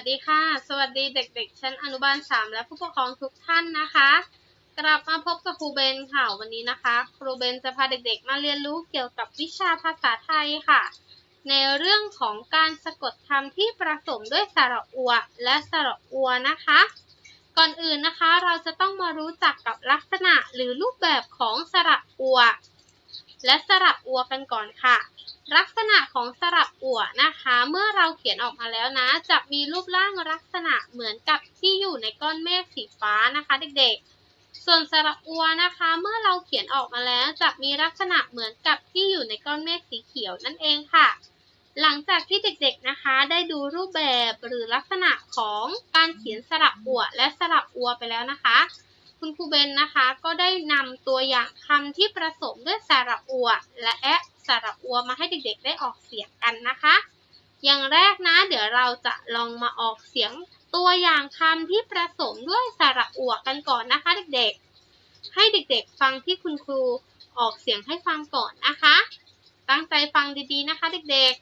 วัสดีค่ะ สวัสดีเด็กๆชั้นอนุบาล 3 และผู้ปกครองทุกท่านนะคะ กลับมาพบกับครูเบนค่ะวันนี้นะคะ ครูเบนจะพาเด็กๆ มาเรียนรู้เกี่ยวกับวิชาภาษาไทยค่ะ ในเรื่องของการสะกดคำที่ผสมด้วยสระอัวและสระอัวนะคะ ก่อนอื่นนะคะเราจะต้องมารู้จักกับลักษณะหรือรูปแบบของสระอัว และสระอัวกันก่อนค่ะ ลักษณะของสระอัวนะคะ เมื่อเราเขียนออกมาแล้วนะ จะมีรูปร่างลักษณะเหมือนกับที่อยู่ในก้อนเมฆสีฟ้านะคะ เด็กๆ ส่วนสระอัวนะคะ เมื่อเราเขียนออกมาแล้วจะมีลักษณะเหมือนกับที่อยู่ในก้อนเมฆสีเขียวนั่นเองค่ะ หลังจากที่เด็กๆนะคะ ได้ดูรูปแบบหรือลักษณะของการเขียนสระอัวและสระอัวไปแล้วนะคะ คุณครูเบนนะคะก็ได้นำตัวอย่างคำที่ผสมด้วยสระอัว และแอะสระอัวมาให้เด็กๆได้ออกเสียงกันนะคะ อย่างแรกนะ เดี๋ยวเราจะลองมาออกเสียงตัวอย่างคำที่ผสมด้วยสระอัวกันก่อนนะคะ เด็กๆ ให้เด็กๆ ฟังที่คุณครูออกเสียงให้ฟังก่อนนะคะ ตั้งใจฟังดีๆนะคะ เด็ก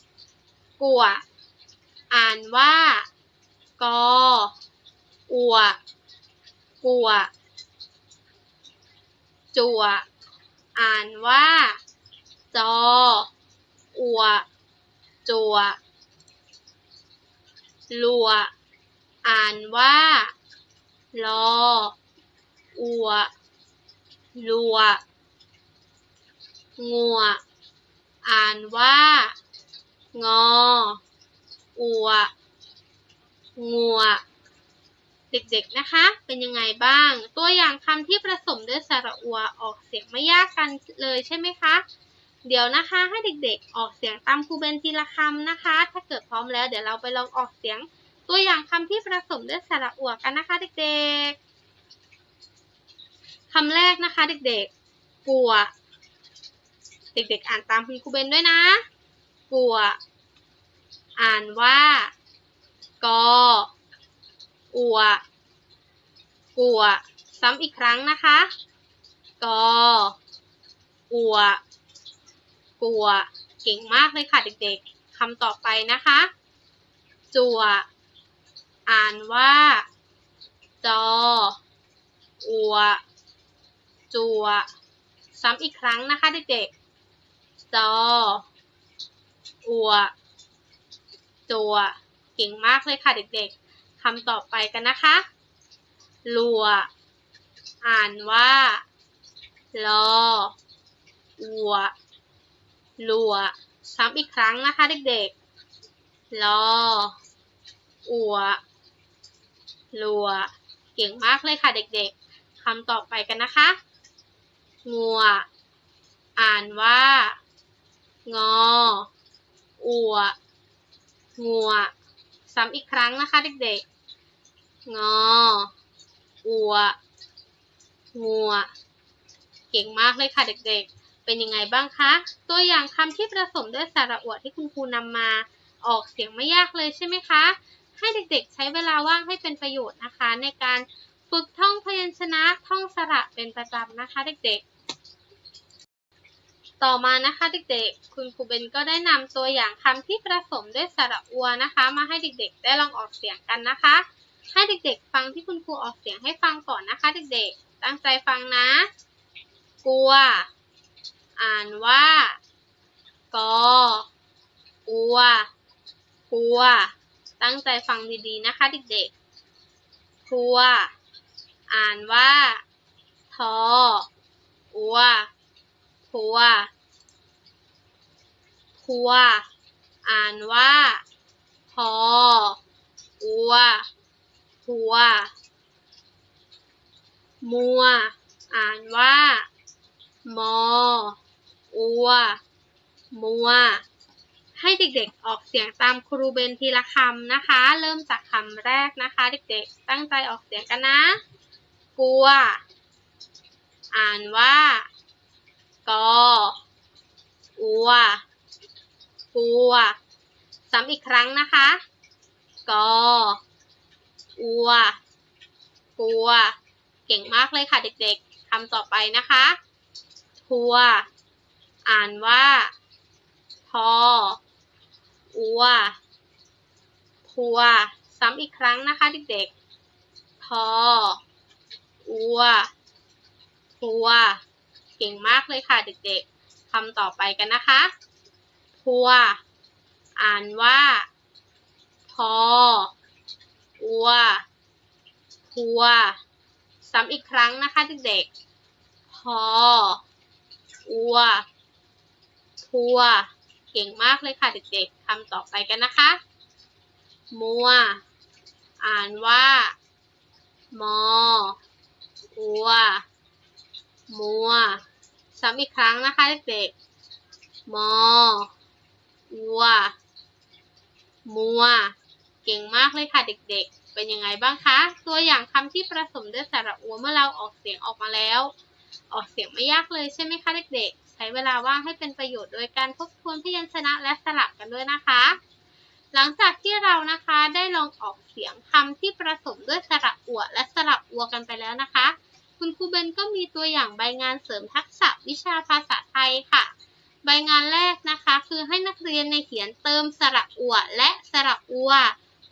ๆ กัว อ่านว่ากออัว กัว จัว อ่านว่า จอ อัว จัว ลัว อ่านว่า ลอ อัว ลัว งัว อ่านว่า งอ อัว งัว เด็กๆนะคะ เป็นยังไงบ้าง ตัวอย่างคำที่ผสมด้วยสระอัวออกเสียงไม่ยากกันเลยใช่ไหมคะ เดี๋ยวนะคะให้เด็กๆ ออกเสียงตามครูเบนทีละคำนะคะ ถ้าเกิดพร้อมแล้วเดี๋ยวเราไปลองออกเสียง ตัวอย่างคำที่ผสมด้วยสระอัวกันนะคะ เด็กๆคำแรกนะคะ เด็กๆ กลัว เด็กๆ อ่านตามคุณครูเบนด้วยนะ กลัว อ่านว่ากอ อัว กัว ซ้ำอีกครั้งนะคะ กออัว กัว เก่งมากเลยค่ะเด็กๆคำต่อไปนะคะ จัว อ่านว่า จอ อัว จัว ซ้ำอีกครั้งนะคะเด็กๆ จอ อัว จัว เก่งมากเลยค่ะเด็กๆ คำต่อไปกันนะคะลัว อ่านว่าลออัวลัว ซ้ำอีกครั้งนะคะเด็กๆลออัวลัว เก่งมากเลยค่ะเด็กๆคำต่อไปกันนะคะ งัว อ่านว่า งอ อัว งัว ซ้ำอีกครั้งนะคะเด็กๆ งอ อัว งัว เก่งมากเลยค่ะเด็กๆ เป็นยังไงบ้างคะ ตัวอย่างคำที่ผสมด้วยสระอวดที่คุณครูนำมา ออกเสียงไม่ยากเลยใช่ไหมคะ ให้เด็กๆ ใช้เวลาว่างให้เป็นประโยชน์นะคะ ในการฝึกท่องพยัญชนะท่องสระเป็นประจำนะคะ เด็กๆ ต่อมานะคะเด็กๆ คุณครูเบนก็ได้นำตัวอย่างคำที่ผสมด้วยสระอัวนะคะ มาให้เด็กๆ ได้ลองออกเสียงกันนะคะ ให้เด็กๆ ฟังที่คุณครูออกเสียงให้ฟังก่อนนะคะเด็กๆ ตั้งใจฟังนะ กลัว อ่านว่า กอ อัว กลัว ตั้งใจฟังดีๆ นะคะเด็กๆทัว อ่านว่า ทอ อัวทัวทัว อ่านว่าทออัว ทัว มัว อ่านว่า มอ อัว มัว ให้เด็กๆออกเสียงตามครูเบนทีละคำนะคะ เริ่มจากคำแรกนะคะ เด็กๆ ตั้งใจออกเสียงกันนะ กลัว อ่านว่า กอ อัวกัว ซ้ำอีกครั้งนะคะ กอ อัวกัว เก่งมากเลยค่ะเด็กๆคำต่อไปนะคะทัว อ่านว่าทออัวทัว ซ้ำอีกครั้งนะคะเด็กๆทออัวทัว เก่งมากเลยค่ะเด็กๆคำต่อไปกันนะคะทัว อ่านว่าทอ อัวทัวซ้ำอีกครั้งนะคะเด็กๆทออัวทัว เก่งมากเลยค่ะเด็กๆคำต่อไปกันนะคะ มัว อ่านว่า มอ อัว มัว ซ้ำอีกครั้งนะคะเด็กๆมอ อัว มัว เก่งมากเลยค่ะเด็กๆ เป็นยังไงบ้างคะ ตัวอย่างคำที่ผสมด้วยสระอัวเมื่อเราออกเสียงออกมาแล้ว ออกเสียงไม่ยากเลยใช่ไหมคะเด็กๆ ใช้เวลาว่างให้เป็นประโยชน์โดยการทบทวนพยัญชนะและสลับกันด้วยนะคะ หลังจากที่เรานะคะได้ลองออกเสียงคำที่ผสมด้วยสระอัวและสระอัวกันไปแล้วนะคะ คุณครูเบนก็มีตัวอย่างใบงานเสริมทักษะวิชาภาษาไทยค่ะใบงานแรกนะคะ คือให้นักเรียนในเขียนเติมสระอัวและสระอัว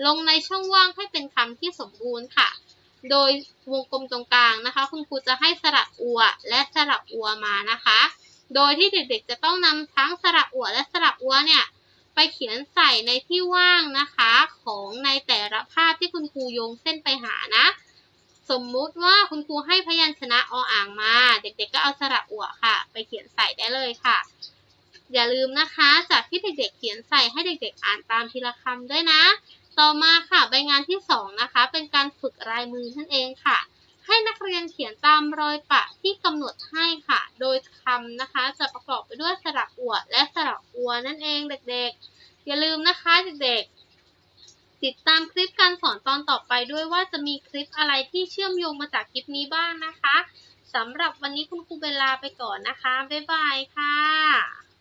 ลงในช่องว่างให้เป็นคำที่สมบูรณ์ค่ะ โดยวงกลมตรงกลางนะคะ คุณครูจะให้สระอัวและสระอัวมานะคะ โดยที่เด็กๆจะต้องนำทั้งสระอัวและสระอัวเนี่ยไปเขียนใส่ในที่ว่างนะคะ ของในแต่ละภาพที่คุณครูโยงเส้นไปหานะ สมมุติว่าคุณครูให้พยัญชนะออ่างมา เด็กๆก็เอาสระอัวค่ะ ไปเขียนใส่ได้เลยค่ะ อย่าลืมนะคะ จากที่เด็กๆเขียนใส่ให้เด็กๆอ่านตามทีละคำด้วยนะ ต่อมาค่ะใบงานที่สองนะคะ เป็นการฝึกลายมือนั่นเองค่ะ ให้นักเรียนเขียนตามรอยปะที่กำหนดให้ค่ะ โดยคำนะคะจะประกอบไปด้วยสระอัวและสระอัวนั่นเองเด็กๆ อย่าลืมนะคะเด็กๆ ติดตามคลิปการสอนตอนต่อไปด้วยว่าจะมีคลิปอะไรที่เชื่อมโยงมาจากคลิปนี้บ้างนะคะสำหรับวันนี้คุณครูเบลลาไปก่อนนะคะ บ๊ายบายค่ะ